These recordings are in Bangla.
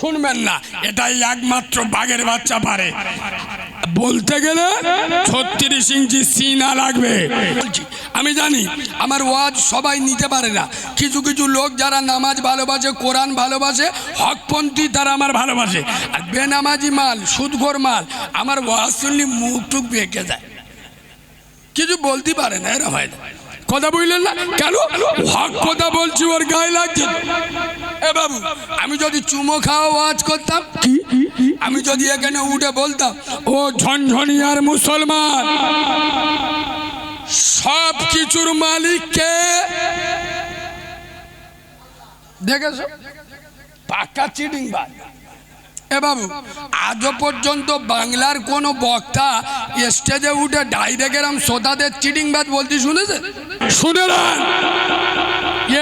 শুনবেন না, এটাই একমাত্র বাঘের বাচ্চা পারে। বলতে গেলে ছত্রিশ ইঞ্চি সিনা লাগবে। আমি জানি, আমার ওয়াজ সবাই নিতে পারে না। কিছু কিছু লোক যারা নামাজ ভালোবাসে, কোরআন ভালোবাসে, হকপন্থী তারা আমার ভালোবাসে। আর বেনামাজি মাল, সুদঘর মাল, আমার ওয়াজ শুনলে মুখ টুক বেঁকে যায়। কিছু বলতে পারে না এরা হয় না কথা বললেন না? কেন? হক কথা বলছি ওর গায়ে লাগছে। এ বাবু আমি যদি চুমো খাওয়া ওয়াজ করতাম কি? আমি যদি এখানে উঠে বলতাম ও ঝনঝনিয়ার মুসলমান সব কিছুর মালিককে দেখেছ? পাক্কা চিটিং বাদ এ বাবু আজও পর্যন্ত বাংলার কোনো বক্তা স্টেজে উঠে ডাইরেক্ট এরম শ্রোতাদের চিটিংবাদ বলতে শুনেছে? শুনে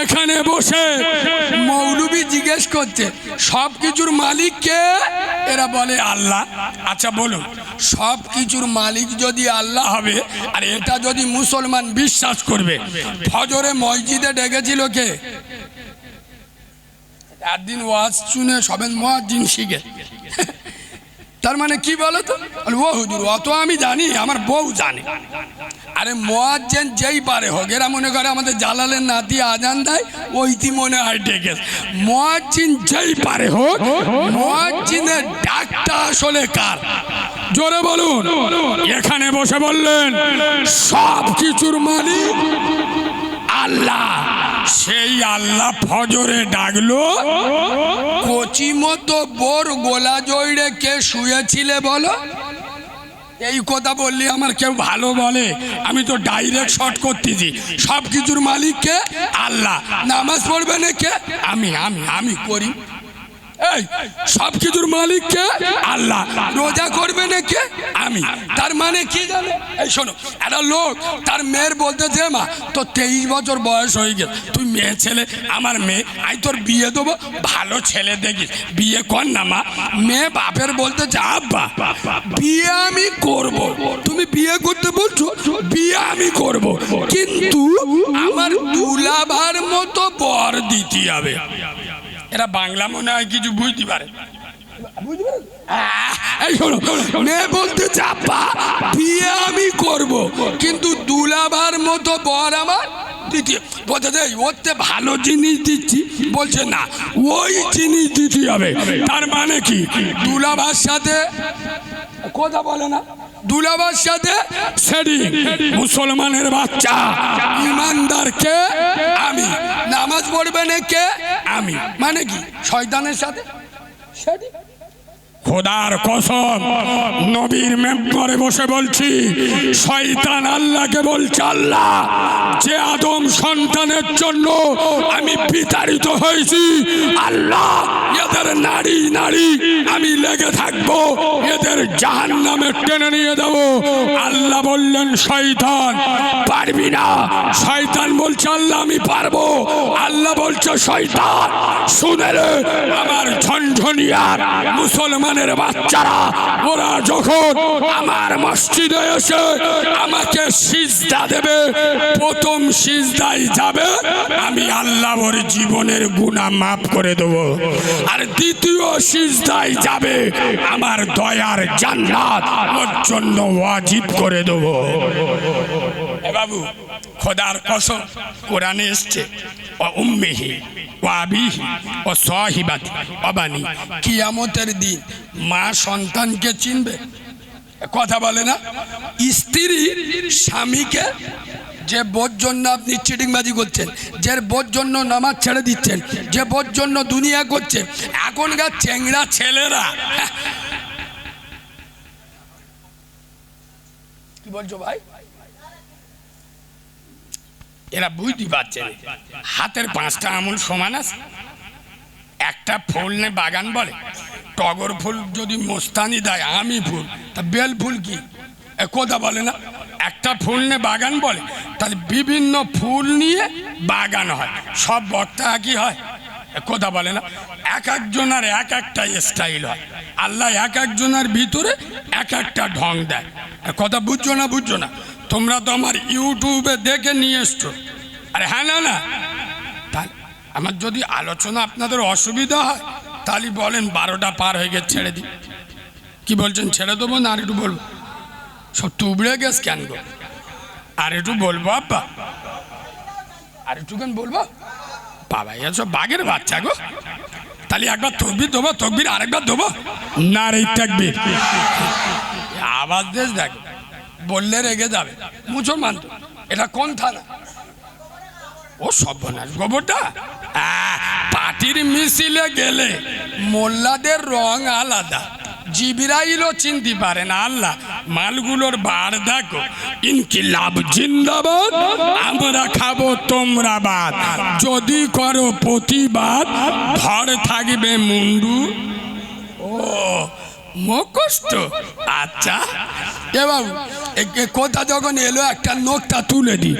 এখানে বসে মৌলবি জিজ্ঞেস করছে সব কিছুর মালিক কে? এরা বলে, আল্লাহ। আচ্ছা বলুন সব কিছুর মালিক যদি আল্লাহ হবে, আর এটা যদি মুসলমান বিশ্বাস করবে, ফজরে মসজিদে ডেকেছিল কে? একদিন ওয়াজ শুনে সবেন মহাজিন শিখে। তার মানে কি বলো তো? ও হুজুর, অত আমি জানি, আমার বউ জানে। আরে মোয়াজ্জেন যেই পারে হোক, এরা মনে করে আমাদের জালালের নাতি আজান দেয়, ওইটি মনে হয় ডেকে মোয়াজ্জিন যেই পারে হোক, মোয়াজ্জিনের ডাকটা আসলে কার? জোরে বলুন। এখানে বসে বললেন সব কিছুর মালিক সেই আল্লাহ ফজরে ডাকলো, কচি মতো বোর গোলা জইড়ে কে শুয়েছিলে বলো? এই কথা বললি আমার কেউ ভালো বলে। আমি তো ডাইরেক্ট শর্ট করতেছি। সব কিছুর মালিককে আল্লাহ। নামাজ পড়বে না কে? আমি আমি আমি করি। এই, সব কিছুর মালিককে আল্লাহ। রোজা করবে না কে আমি। তার মানে কি জানে? এই শোনো, একটা লোক তার মেয়ের বলতেছে মা, তোর তেইশ বছর বয়স হয়ে গেছে। তুই মেয়ে ছেলে, আমার মেয়ে আই তোর বিয়ে দেবো। ভালো ছেলে দেখিস। বিয়ে কর না, মা। মেয়ে বাপের বলতেছে আব্বা, বিয়ে আমি করব। তুমি বিয়ে করতে বলছো, বিয়ে আমি করব। কিন্তু আমার দুলাভার মতো বর দিতে হবে। এরা বাংলা মনে হয় কিছু বুঝতে পারে। বলতে চাপা বিয়ে আমি করব কিন্তু দুলাভার মতো বর আমার? দ্বিতীয় বলতে দে ওতে ভালো জিনিস দিচ্ছি। বলছে না ওই জিনিস দিতে হবে। তার মানে কি? দুলাভার সাথে কথা বলে না। দুলাভার সাথে সেটি মুসলমানের বাচ্চা। ইমানদারকে আমি। নামাজ পড়বে না কে আমি। মানে কি? শয়তানের সাথে? সেডি খোদার কসম, নবীর মেম্বরে বসে বলছি, শয়তান আল্লাহকে বলছে, আল্লাহ, যে আদম সন্তানের জন্য আমি বিতাড়িত হয়েছি, আল্লাহ, এদের নারী নারী আমি লেগে থাকব, এদের জাহান নামে টেনে নিয়ে দেব আল্লাহ বললেন, শয়তান, পারবি না। শয়তান বলছে, আল্লাহ, আমি পারব। আল্লাহ বলছে, শয়তান, শুনে আমার ঝনঝনিয়ার মুসলমানের বাচ্চারা, ওরা যখন আমার মসজিদে এসে আমাকে সিজদা দেবে, প্রথম সিজদাই যাবে, আমি আল্লাহ ওর জীবনের গুণা মাফ করে দেবো। আর দ্বিতীয় সিজদাই যাবে আমার দয়ার জান্নাত ওর জন্য ওয়াজিব করে দেবো। বাবু, খোদার কসম, কোরআনে এসছে উম্মেহি, ও আবিহি, ও সহিবাতি অবানি কিয়ামতের দিন মা সন্তানকে চিনবে। কথা বলে না, স্ত্রী স্বামীকে যে বোর জন্য আপনি চিটিংবাজি করছেন, যে বোর জন্য নামাজ ছেড়ে দিচ্ছেন, যে বোর জন্য দুনিয়া করছেন এখনকার চেংড়া ছেলেরা কি বলছো ভাই? এরা বুঝতে পারছে হাতের পাঁচটা আঙুল সমান আছে। একটা ফুল নে বাগান বলে, টগর ফুল যদি মোস্তানি দেয়, আমি ফুল। তা বেল ফুল কি? কথা বলে না। একটা ফুল নে বাগান বলে, তাহলে বিভিন্ন ফুল নিয়ে বাগান হয়। সব বক্তা একই হয়। কথা বলে না। এক একজনের এক একটা স্টাইল হয়। আল্লাহ এক একজনের ভিতরে এক একটা ঢং দেয়। কথা বুঝছ না বুঝছ না? তোমরা তো আমার ইউটিউবে দেখে নিয়ে এসছো। আরে হ্যাঁ না না। তাহলে আমার যদি আলোচনা আপনাদের অসুবিধা হয়, তাহলে বলেন বারোটা পার হয়ে গেছে, ছেড়ে দিই কি বলছেন, ছেড়ে দেবো না, আর একটু বলব? সব তুবড়ে গেছ কেন গো? আর একটু বলব, আব্বা? আর একটুখান বলব? বাবা এসব বাঘের বাচ্চা গো। তাহলে একবার তকবির দেবো, তকবির আরেকবার দেবো? না রে থাকবির আওয়াজ দেশ দেখ। বললে রেগে যাবে। মুসলমান তো। এটা কোন থানা? ও সর্বনাশ গোবরটা আহ, পার্টির মিছিলে গেলে মোল্লাদের রং আলাদা। জিবিরাইলও চিনতে পারে না আল্লাহ। মালগুলোর বার দেখো। ইনকিলাব জিন্দাবাদ আমরা খাব তোমরা বাদ। যদি করো প্রতিবাদ ধর থাকবে মুন্ডু। ও মুখষ্ট আচ্ছা। এ বাবু কথা যখন এলো, একটা নোকটা তুলে দিই।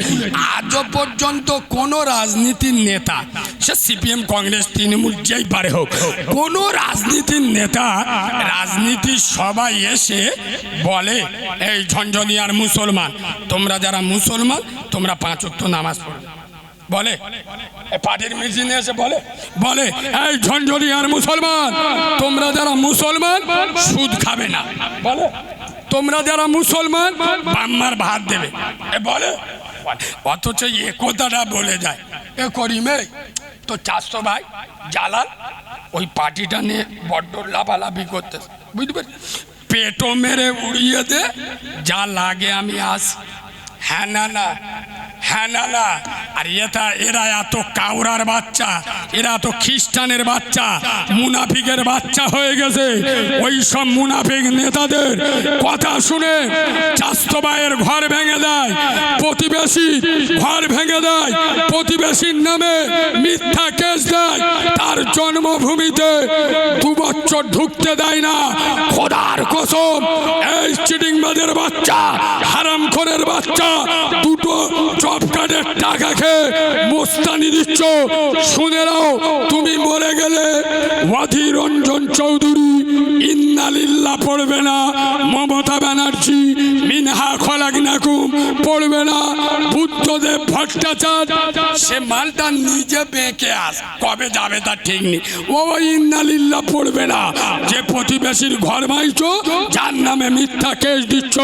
আজও পর্যন্ত কোনো রাজনীতির নেতা, সে সিপিএম, কংগ্রেস, তৃণমূল, যেই পারে হোক, কোনো রাজনীতির নেতা রাজনীতির সবাই এসে বলে, এই ঝঞ্ঝনিয়ার মুসলমান, তোমরা যারা মুসলমান, তোমরা পাঁচ ওয়াক্ত নামাজ পড়ো। বলে পার্টির মিছিলে এসে বলে বলে, এই ঝঞ্ঝরি আর মুসলমান, তোমরা যারা মুসলমান, সুদ খাবে না। বলে তোমরা যারা মুসলমান, বাম্মার ভাত দেবে। এ বলে? অথচ এ কথাটা বলে যায়। এ করিমে তো চারশো ভাই জালাল ওই পার্টিটা নিয়ে বড্ড লাফালাফি করতে বুঝতে পারি পেটো মেরে উড়িয়ে দে, যা লাগে আমি আস। হ্যাঁ না না হ্যাঁ আর এটা এরা এত বাচ্চা, এরা তো খ্রিস্টানের বাচ্চা, মুনাফিকের বাচ্চা হয়ে গেছে। ওই সব মুনাফিক নেতাদের কথা শুনে ঘর ভেঙে দেয়, প্রতিবেশী ঘর ভেঙে দেয়, প্রতিবেশীর নামে মিথ্যা কেস দেয়, তার জন্মভূমিতে দু বছর ঢুকতে দেয় না। খোদার কসম, এই চিটিংবাদের বাচ্চা, হারামখোরের বাচ্চা, দুটো জব কার্ডের টাকা খেয়ে মোস্তানি দিচ্ছ। শুনে নাও, তুমি মরে গেলে অধীর রঞ্জন চৌধুরী ইন্নালিল্লা পড়বে না, মমতা ব্যানার্জি মিনহা খলাক নাকুম পড়বে না বুদ্ধদেব ভট্টাচার্য সে মালটা নিজে বেঁকে আস, কবে যাবে তার ঠিক নেই। ও ইন্নালিল্লা পড়বে না। যে প্রতিবেশীর ঘর মাইছো যার নামে মিথ্যা কেস দিচ্ছ,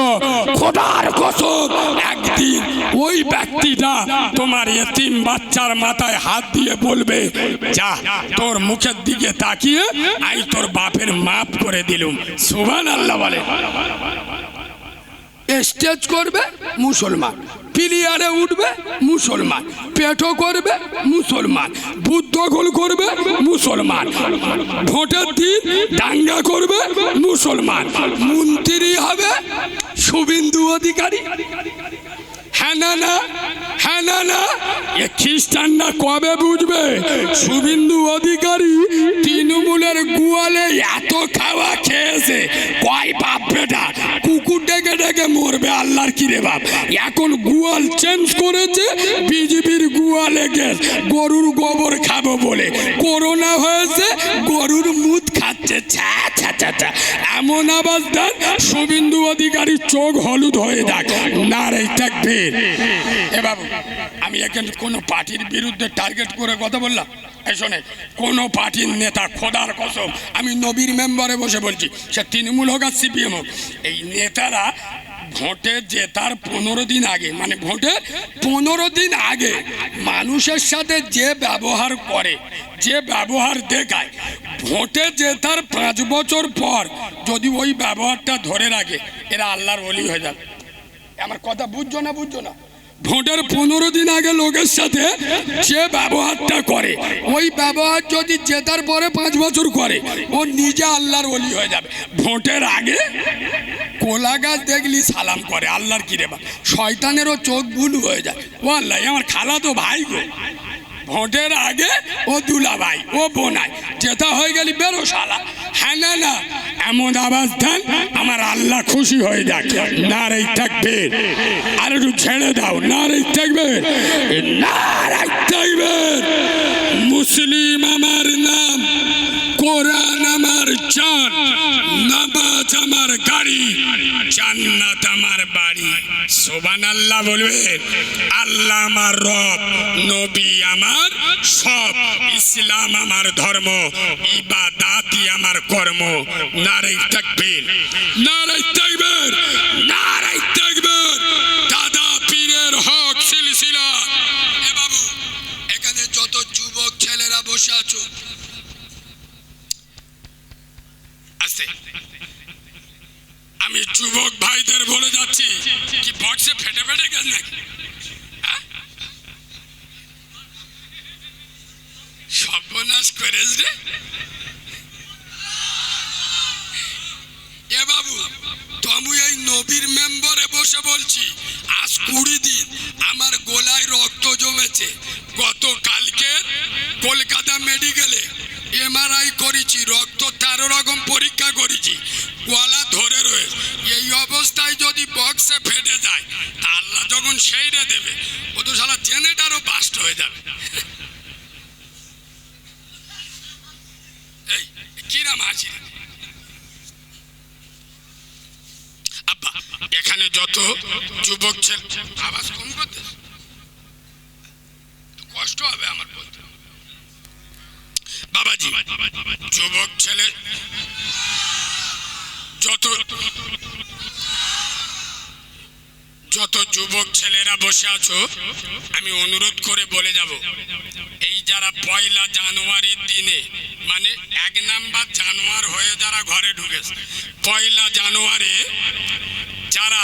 খোদার কসম, একদিন ওই ব্যক্তিটা তোমার এতিম বাচ্চার মাথায় হাত দিয়ে বলবে, যা, তোর মুখের দিকে তাকিয়ে আই তোর বাপের মাপ করে দিলুম। সুভান আল্লাহ বলে। স্টেজ করবে মুসলমান, প্লেয়ারে উঠবে মুসলমান পেটো করবে মুসলমান, বুদ্ধ গোল করবে মুসলমান, ভোটের দিন দাঙ্গা করবে মুসলমান, মন্ত্রী হবে শুভেন্দু অধিকারী। হ্যাঁ হ্যাঁ এ খ্রিস্টানরা কবে বুঝবে? শুভেন্দু অধিকারী তৃণমূলের গুয়ালে এত খাওয়া খেয়েছে, কয় বাপ কি রে বাপ? এখন গুয়াল চেঞ্জ করেছে বিজেপির গুয়ালে গেছ গরুর গোবর খাব বলে। করোনা হয়েছে, গরুর মুদ খাচ্ছে ছ্যা এমন আওয়াজ দেন শুভেন্দু অধিকারীর চোখ হলুদ হয়ে যাক। না রে থাকবে। এ বাবু, আমি এখানে কোনো পার্টির বিরুদ্ধে টার্গেট করে কথা বললাম। এই শোনে, কোনো পার্টির নেতা খোদার কসম, আমি নবীর মেম্বারে বসে বলছি, সে তৃণমূল হোক আর সিপিএম হোক, এই নেতারা ভোটে জেতার পনেরো দিন আগে মানে ভোটের পনেরো দিন আগে মানুষের সাথে যে ব্যবহার করে, যে ব্যবহার দেখায়, ভোটে জেতার পাঁচ বছর পর যদি ওই ব্যবহারটা ধরে রাখে, এরা আল্লাহর অলি হয়ে যাবে। আমার কথা বুঝছ না বুঝছ না? ভোটের পনেরো দিন আগে লোকের সাথে যে ব্যবহারটা করে, ওই ব্যবহার যদি জেতার পরে পাঁচ বছর করে, ও নিজে আল্লাহর অলি হয়ে যাবে। ভোটের আগে কোলা গাছ দেখলি সালাম করে, আল্লাহর কিরে বা। শয়তানেরও চোখ বুলু হয়ে যায়। ও আল্লাহ আমার খালা তো ভাই গো। ভোটের আগে ও দুলা ভাই ও বোনাই যেটা হয়ে গেলি বেরো শালা। হ্যাঁ না না, এমন আওয়াজ দেন, আমার আল্লাহ খুশি হয়ে যাক। না রে থাকবে। আর একটু ছেড়ে দাও না রে থাকবে। না রে থাকবে। মুসলিম আমার নাম। কোরআন আমার জান নামাজ আমার গাড়ি, জান্নাত আমার বাড়ি। সোবান আল্লাহ বলবে, আল্লাহ আমার রব, নবী আমার সব, ইসলাম আমার ধর্ম ইবাদা আমার কর্ম। নারাই থাকবেন নারাই থাকবেন নারাই থাকবেন দাদা পীরের হক সিলসিলা। এ বাবু, এখানে যত যুবক ছেলেরা বসে আছো আস্তে আমি যুবক ভাইদের বলে যাচ্ছি, কি বক্সে ফেটে ফেটে গেছে নাকি? হ্যাঁ? সর্বনাশ করেছ রে। এ বাবু, তুমি এই নবীর মেম্বারে বসে বলছি, আজ কুড়ি দিন আমার গোলায় রক্ত জমেছে। গত কালকে কলকাতা মেডিকেলে এমআরআই করেছি, রক্ত তেরো রকম পরীক্ষা করেছি, গলা ধরে রয়েছে। এই অবস্থায় যদি বক্সে ফেটে যায়, তা আল্লাহ যখন সেইটা দেবে, ও তো সালা জেনেটারও বাস্ট হয়ে যাবে। এই কিরাম আছি? এখানে যত যুবক ছেলে, আওয়াজ কম করতে। কষ্ট হবে আমার। বাবাজি। যুবক ছেলে, যত যত যুবক ছেলেরা বসে আছো, আমি অনুরোধ করে বলে যাব, এই যারা পয়লা জানুয়ারির দিনে মানে এক নাম্বার জানুয়ার হয়ে যারা ঘরে ঢুকেছে, পয়লা জানুয়ারি যারা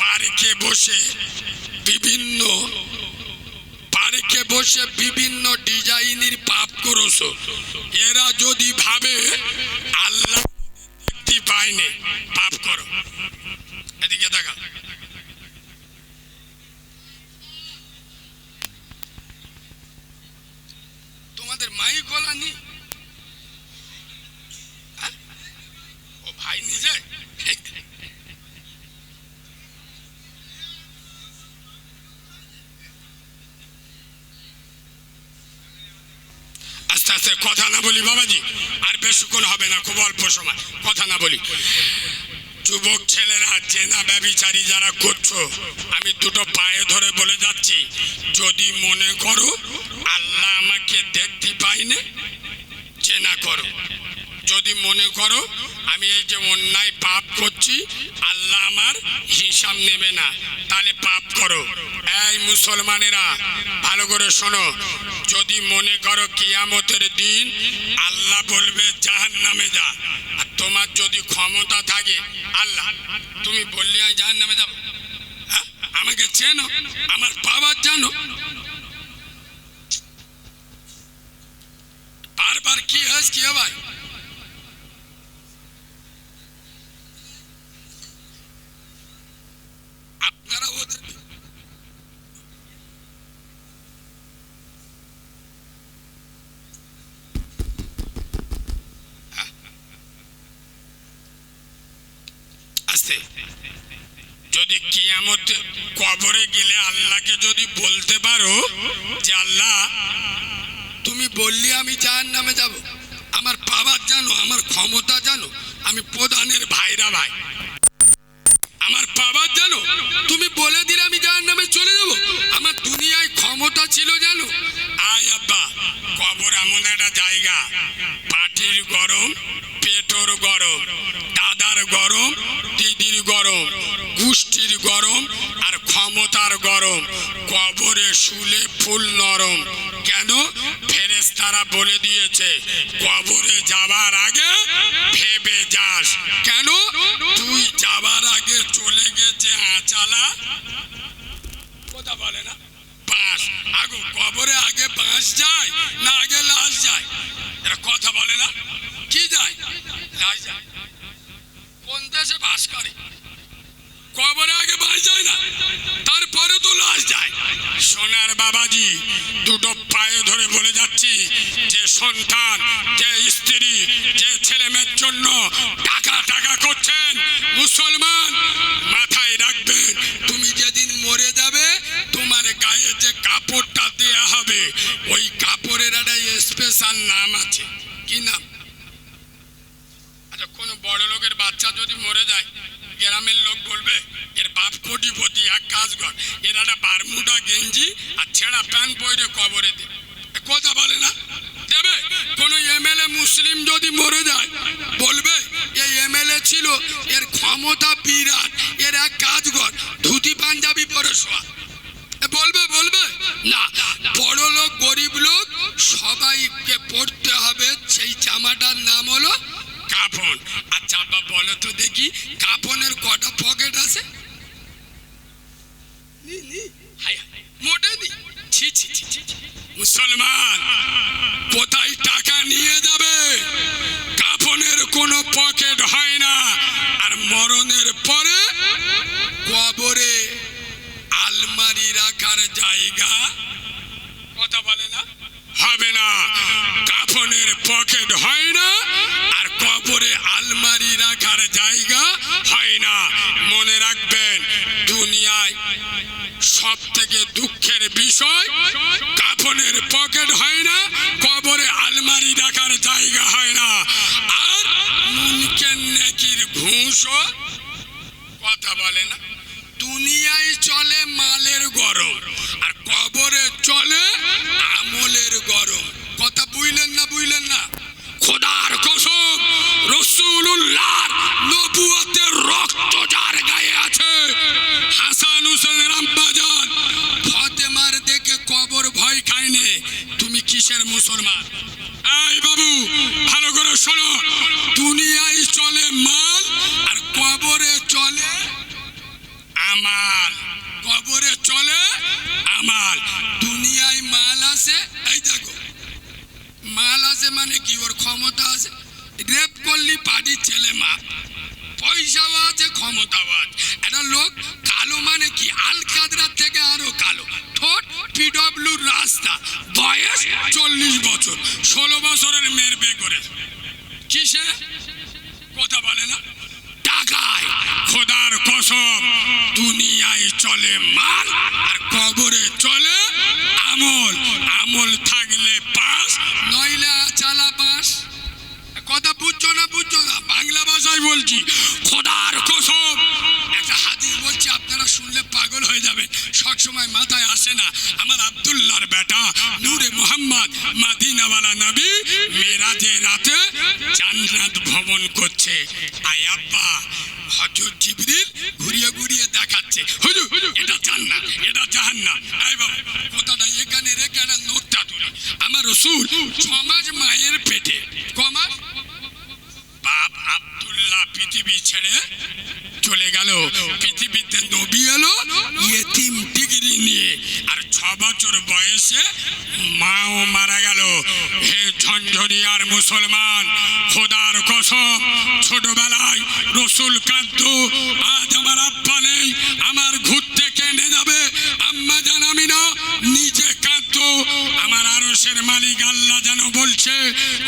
পার্কে বসে বিভিন্ন বসে বিভিন্ন ডিজাইনের পাপ করছ। এরা যদি ভাবে, আল্লাহ দেখতে পায়নি পাপ করো। এদিকে দেখা তোমাদের মাই গলা নি হ্যাঁ? ও ভাই নিজে আস্তে আস্তে কথা না বলি, বাবাজি, আর বেশিক্ষণ হবে না, খুব অল্প সময়। কথা না বলি। যুবক ছেলেরা, চেনা ব্যবিচারী যারা করছ, আমি দুটো পায়ে ধরে বলে যাচ্ছি, যদি মনে করো আল্লাহ আমাকে দেখতে পাইনে চেনা করো। যদি মনে করো আমি এই যে অন্যায় পাপ করছি, আল্লাহ আমার হিসাব নেবে না। তাহলে পাপ করো। এই মুসলমানেরা, ভালো করে শোনো। যদি মনে করো কিয়ামতের দিন আল্লাহ বলবে জাহান নামে যা। আর তোমার যদি ক্ষমতা থাকে, আল্লাহ, তুমি বললি, আমি জাহান নামে যাব। হ্যাঁ? আমাকে চেনো? আমার বাবার জানো? বারবার কি হয়েছে, কি হে আপনারা ওদের আসতে যদি কিয়ামত কবরে গেলে আল্লাহকে যদি বলতে পারো যে আল্লাহ, তুমি বললি আমি জাহান নামে যাব। আমার পাওয়ার জানো, আমার ক্ষমতা জানো, আমি প্রধানের ভাইরা ভাই। আমার পাওয়ার জানো, তুমি বলে দিলে আমি যার নামে চলে যাব। আমার দুনিয়ায় ক্ষমতা ছিল জানো। আয় আব্বা, কবর এমন একটা জায়গা। পাটির গরম, পেটর গরম, দাদার গরম, দিদির গরম, গোষ্ঠীর গরম আর ক্ষমতার গরম। কবরে শুলে ফুল নরম। কেন? ফেরেস্তারা বলে দিয়েছে, কবরে যাবার আগে ভেবে যাস। কেন? তুই যাবার আগে চলে গেছে আচালা কথা বলে না। বাঁশ। আগো, কবরে আগে বাঁশ যায়, না আগে লাশ যায়? এরা কথা বলে না। কি যায়? লাশ যায়। কোন দেশে বাস করে? কবরে আগে বাস যায় না? তারপরে তো লাশ যায়। সোনার বাবাজি, দুটো পায়ে ধরে বলে যাচ্ছি সন্তান, যে স্ত্রী, যে ছেলে মেয়ের জন্য টাকা টাকা করছেন, মুসলমান, মাথায় রাখবেন তুমি যেদিন মরে যাবে, তোমার গায়ে যে কাপড়টা দেয়া হবে, ওই কাপড়ের একটা স্পেশাল নাম আছে। কি নাম? আচ্ছা কোনো বড় লোকের বাচ্চা যদি মরে যায়, গ্রামের লোক বলবে, এর বাপ কোটিপতি, এক কাজ কর। এর একটা বারমুডা গেঞ্জি আর ছেঁড়া প্যান্ট পরে কবরে দে। কথা বলে না? মুসলিম যদি মরে যায়, বলবে এই এমএলএ ছিল, এর ক্ষমতা বিরাট, এর এক কাজ কর, ধুতি পাঞ্জাবি পরে শোয়া। বলবে বলবে? না বড় লোক গরিব লোক, সবাইকে পড়তে হবে। সেই জামাটার নাম হলো কাফন। আচ্ছা চাপা বলো তো দেখি, কাফনের কটা পকেট আছে? মোটে দি। ছি ছি ছি। মুসলমান। কোথায় টাকা নিয়ে যাবে? কাফনের কোনো পকেট হয় না। আর মরণের পরে কবরে আলমারি রাখার জায়গা কথা বলে না? হবে না। কাফনের পকেট হয় না, আর কবরে আলমারি রাখার জায়গা হয় না। মনে রাখবেন, দুনিয়ায় সব থেকে দুঃখের বিষয়, কাফনের পকেট হয় না কথা বলে না। দুনিয়ায় চলে মালের গরম, আর কবরে চলে আমলের গরম। কথা বুঝলেন না বুঝলেন না? খোদার কসম রসুল্লাহ রক্ত যার গায়ে আছে, হাসান হুসেনের আম্বাজান ফতেমার দেখে কবর ভয় খায়নি। তুমি কিসের মুসলমান? এই বাবু, ভালো করে শোনো। দুনিয়ায় চলে কবরে চলে, আমাল। কবরে চলে, আমাল। দুনিয়ায় মাল আছে, এই দেখো। মাল আছে মানে কি? ওর ক্ষমতা আছে। রেপ করলি পার্টির ছেলে মা পয়সাও আছে, ক্ষমতাও আছে। একটা লোক কালো মানে কি? আল কাদরার থেকে আরও কালো। ঠোঁট পিডব্লিউর রাস্তা। বয়স চল্লিশ বছর। ষোলো বছরের মেয়ের বিয়ে করে কিসে কথা বলে না। টাকায় খোদার কসম, দুনিয়ায় চলে মাল আর কবরে চলে আমল। আমল থাকলে পাস, নইলে চালা পাস। কথা বুঝছ না বুঝছ না? বাংলা ভাষায় বলছি, খোদার কসম। একটা হাদিস বলছি, আপনারা শুনলে পাগল হয়ে যাবে সব সময় মাথায় আসে না, আমার আব্দুল্লাহর বেটা নূরে মোহাম্মদ, মাদিনাওয়ালা নবী, মেরাজে রাতে জান্নাত ভ্রমণ করছে। আয় আব্বা হজরত জিবরিল ঘুরিয়ে ঘুরিয়ে দেখাচ্ছে। হুজুর, এটা জান্নাত, এটা জাহান্নাম। আই বাবা, কথাটা এখানে রেখে একটা নোটটা ধরে আমার রসুল ছমাস মায়ের পেটে। কমাস বাপ আব্দুল্লাহ পৃথিবী ছেড়ে চলে গেল। পৃথিবীতে নবী এলো, ইয়েতিম ডিগ্রি নিয়ে, আর ছ বছর বয়সে মাও মারা গেল। হে ঝঞ্ঝনিয়ার মুসলমান, খোদার কসম, ছোটবেলায় রসুল কাঁদত, আজ আমার আব্বা নেই, আমার ঘুরতে কেনে যাবে, আম্মা জানামি না নিজে কাঁদত। আমার আরসের মালিক আল্লাহ যেন বলছে,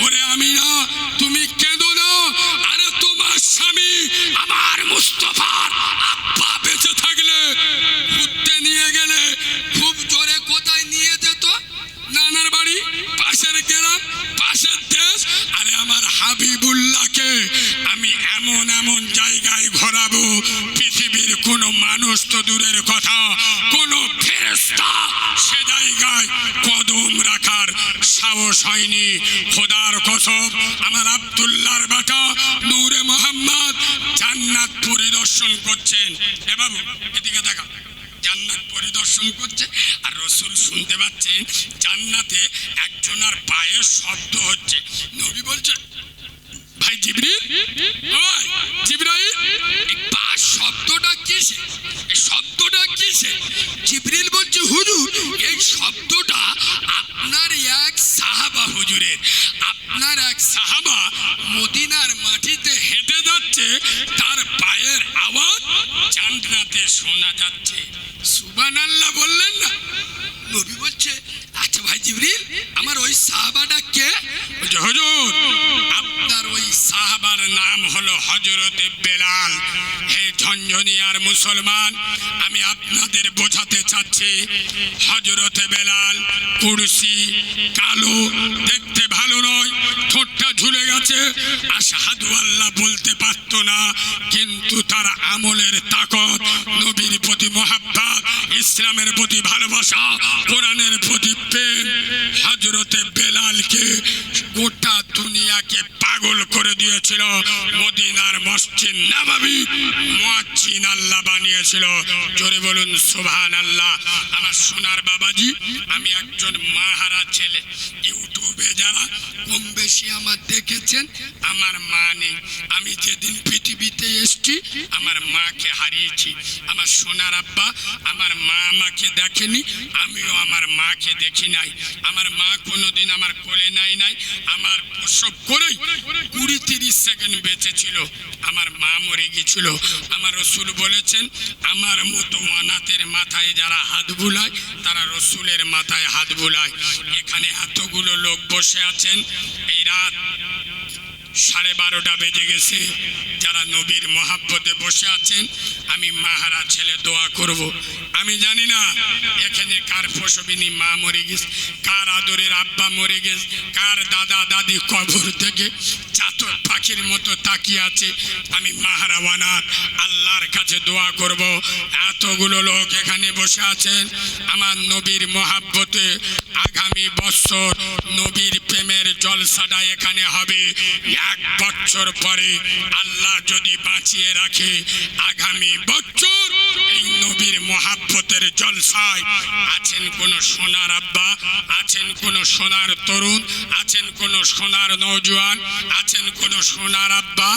ওরে আমি না তুমি কেঁদো না, আরে তোমার স্বামী আমার আবদুল্লাহর বাটা নূরে মোহাম্মদ জান্নাত পরিদর্শন করছেন। এবং এদিকে দেখা জান্নাত পরিদর্শন করছে আর রসুল শুনতে পাচ্ছেন জান্নাতে একজনের পায়ের শব্দ হচ্ছে নবী বলছে ভাই জিবরিল ও ভাই জিবরাইল এই পাশ শব্দটা কিসে এই শব্দটা কিসে জিবরিল বলছে হুজুর এই শব্দটা আপনার এক সাহাবা হুজুরের আপনার এক সাহাবা মদিনার মাটিতে হেঁটে যাচ্ছে তার পায়ের আওয়াজ জান্নাতে শোনা যাচ্ছে সুবান আল্লাহ বললেন না নবী বলছে আচ্ছা ভাই জিবরিল আমার ওই সাহাবাটা কে বলছে, হুজুর আপনার ওই সাহাবার নাম হলো হজরতে বেলাল হে ঝঞ্ঝনিয়ার মুসলমান, আমি আপনাদের বোঝাতে চাচ্ছি হজরতে বেলাল কুরসি কালো, দেখতে ভালো নয়, ঠোঁটটা ঝুলে গেছে, আশাহাদু আল্লাহ বলতে পারতো না, কিন্তু তার আমলের তাকত, নবীর প্রতি মহাব্বাত, ইসলামের প্রতি ভালোবাসা, কোরআনের প্রতি প্রেম হজরতে বেলালকে দিয়েছিল, মদিনার মসজিদ নাবাবি মুয়াজ্জিন আল্লাহ বানিয়েছিল। জোরে বলুন সুবহান আল্লাহ আমার সোনার বাবাজি, আমি একজন মাহারা ছেলে। ইউটিউবে যারা কম বেশি আমার দেখেছেন, আমার মা নেই। আমি যেদিন পৃথিবীতে এসছি, আমার মাকে হারিয়েছি। আমার সোনার আব্বা, আমার মা আমাকে দেখেনি, আমিও আমার মাকে দেখি নাই। আমার মা কোনোদিন আমার কোলে নাই নাই, আমার প্রসব করেই কুড়ি তিরিশ সেকেন্ড বেঁচে ছিল। আমার মা মরে গিয়েছিল আমার রসুল বলেছেন, আমার মতো অনাথের মাথায় যারা হাত বুলায়, তারা রসুলের মাথায় হাত বুলায়। এখানে এতগুলো লোক বসে আছেন। এই রাত সাড়ে বারোটা বেজে গেছে। যারা নবীর মহাব্বতে বসে আছেন, আমি মাহারা ছেলে দোয়া করব। আমি জানি না, এখানে কার প্রসবিনী মা মরে গেছে, কার আদরের আব্বা মরে গেছে, কার দাদা দাদি কবর থেকে চাতক পাখির মতো তাকিয়ে আছে। আমি মাহারা ওয়ানাথ আল্লাহর কাছে দোয়া করব। এতগুলো লোক এখানে বসে আছেন। আমার নবীর মহাব্বতে আগামী বছর নবীর প্রেমের জলসাটা এখানে হবে। এক বছর পরে আল্লাহ যদি বাঁচিয়ে রাখে, আগামী বছর এই নবীর মহাব্বতের জলসায় আছেন কোন সোনার আব্বা, আছেন কোন সোনার তরুণ, আছেন কোন সোনার নৌজওয়ান আছেন কোন সোনার আব্বা?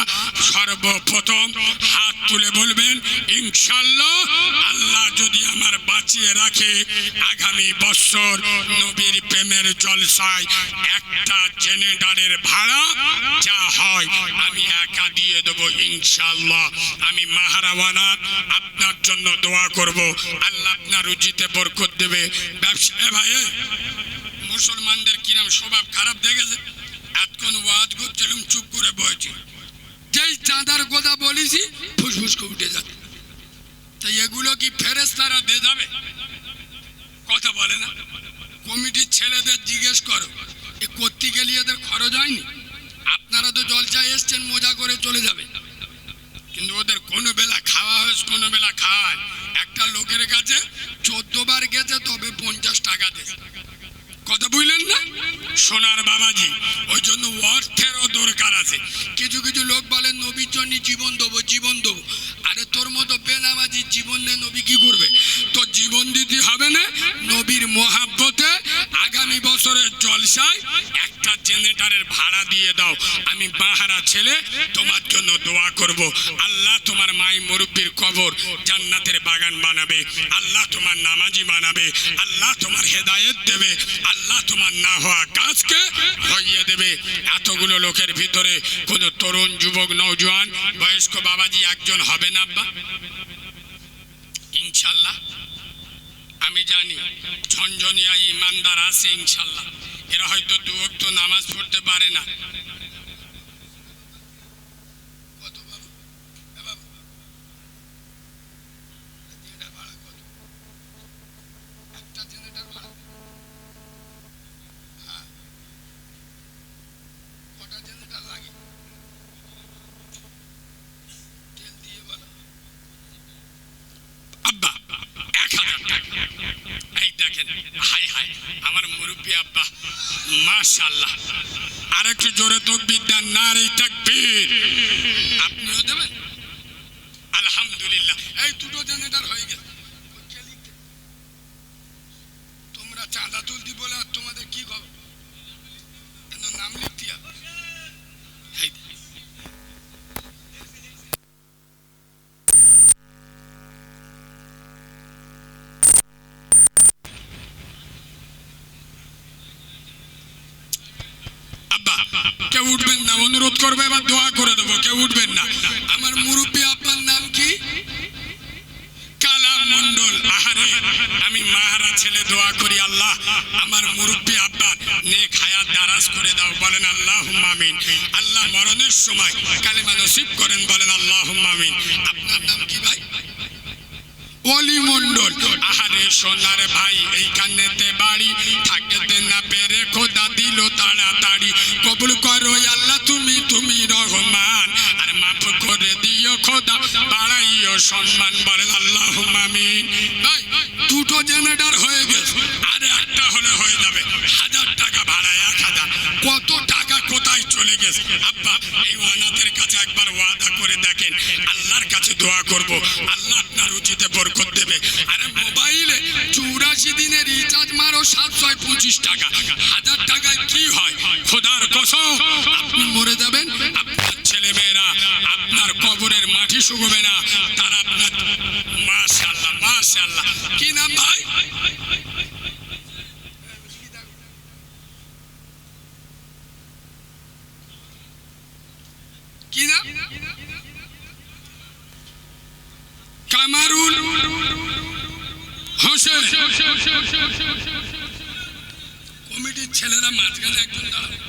সর্বপ্রথম হাত তুলে বলবেন, ইনশাল্লাহ আল্লাহ যদি আমার বাঁচিয়ে রাখে, আগামী বছর নবীর প্রেমের জলসায় একটা জেনেডারের ভাড়া যা হয়, আমি একা দিয়ে দেবো ইনশাল্লাহ। আমি মাহারাওয়ানা আপনার জন্য দোয়া করব। আল্লাহ আপনার রুজিতে বরকত দেবে। ব্যবসা এ ভাই মুসলমানদের কিরাম স্বভাব খারাপ দেখেছে? এতক্ষণ ওয়াজ করছিলাম, চুপ করে বয়েছি যেই চাঁদার কথা বলেছি ফুসফুস করে উঠে যাচ্ছে। তাই এগুলো কি ফেরেস্তারা দিয়ে যাবে? কথা বলে না। কমিটির ছেলেদের জিজ্ঞেস করো, এ করতে গেলে এদের খরচ হয়নি? আপনারা তো জলচায় এসছেন, মজা করে চলে যাবে। কিন্তু ওদের কোনো বেলা খাওয়া হয়েছে, কোনো বেলা খাওয়ায় একটা লোকের কাছে চোদ্দ বার গেছে, তবে পঞ্চাশ টাকা দেয় কথা বুঝলেন না? সোনার বাবাজি, ওই জন্য অর্থেরও দরকার আছে। কিছু কিছু লোক বলেন, নবীর জন্য জীবন দেবো জীবন দেবো। তোর মতো বেনামাজি জীবন নিয়ে নবী কি করবে? তো জীবন দিতে হবে না, নবীর মহাব্বতে আগামী বছরের জলসায় একটা জেনারেটারের ভাড়া দিয়ে দাও। আমি বাহারা ছেলে, তোমার জন্য দোয়া করব। আল্লাহ তোমার মাই মুরব্বীর কবর জান্নাতের বাগান বানাবে। আল্লাহ তোমার নামাজি বানাবে। আল্লাহ তোমার হেদায়েত দেবে। আল্লাহ তোমার না হওয়া কাজকে হইয়ে দেবে। এতগুলো লোকের ভিতরে কোনো তরুণ, যুবক নৌজওয়ান বয়স্ক বাবাজি একজন হবে না, আব্বা? ইনশাল্লাহ। আমি জানি ঝনঝনিয়া ইমানদার আছে ইনশাল্লাহ। এরা হয়তো দু নামাজ পড়তে পারে না কত বাবু? এ বাবু? জেনারেটর ভাড়া কত? একটা জেনারেটর ভাড়া? হ্যাঁ। কটা জেনারেটর লাগে? তেল দিয়ে বলো। আব্বা এক হাজার টাকা এই দেখেন হাই হাই আমার মুরব্বী আব্বা মাশাল্লাহ আর একটু জোরে তকবির দেন, নারী তাকবীর। আপনিও দেবেন? আলহামদুলিল্লাহ। এই দুটো জেনারেটর হয়ে গেছে তোমরা চাঁদা তুলতি বলে আর তোমাদের কি খবর কেন নাম লিখতে হবে এই আব্বা কেউ উঠবেন না অনুরোধ করবে, এবার দোয়া করে দেবো, কেউ উঠবেন না। আমার মুরব্বী আব্বার নাম কি? কালাম মন্ডল আহারে, আমি মাহারা ছেলে, দোয়া করি আল্লাহ, আমার মুরব্বী নেক হায়াত দারাজ করে দাও, বলেন আল্লাহ আল্লাহ মরণের সময় করেন, বলেন আল্লাহ আপনার নাম কি ভাই? অলি মন্ডল আহারে সোনার ভাই বাড়ি, থাকতে না পেরে খোদা দিল তাড়াতাড়ি, কবুল করো আল্লাহ। সম্মান বলেন আল্লাহ মামিন দুটো জেনারেটর হয়ে গেছে। আর একটা হলে হয়ে যাবে। হাজার টাকা ভাড়া, এক হাজার। কত টাকা কোথায় চলে গেছে? আব্বা, এই অনাথের কাছে একবার ওয়াদা করে দেখেন। আল্লাহর কাছে দোয়া করব। আল্লাহ আপনার উচিতে বরকত দেবে। আরে মোবাইলে চৌরাশি দিনের রিচার্জ মারো সাতশো পঁচিশ টাকা। মাশাল্লাহ কি নাম ভাই কি নাম কামারুল হোসেন কমিটির ছেলেরা মাঝখানে একজন দাঁড়ায়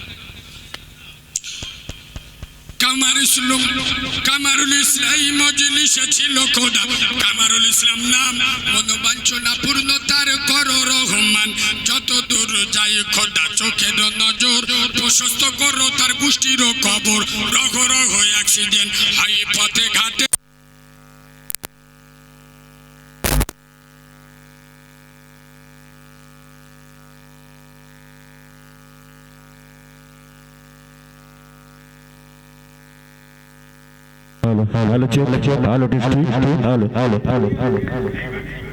কামার ইসলাম কামারুল ইসলাম মজলিসে ছিল খোদা। কামারুল ইসলাম নাম মনোবাঞ্ছনা পূর্ণতার কর রহমান। যত দূর যাই খোদা, চোখের নজর প্রশস্ত করো, তার গোষ্ঠীর কবর। রঘ রঘ অ্যাক্সিডেন্ট হাই পথে ঘাটে ఆలోచన ఆలోచన ఆలోచన ఆలోచన ఆలోచన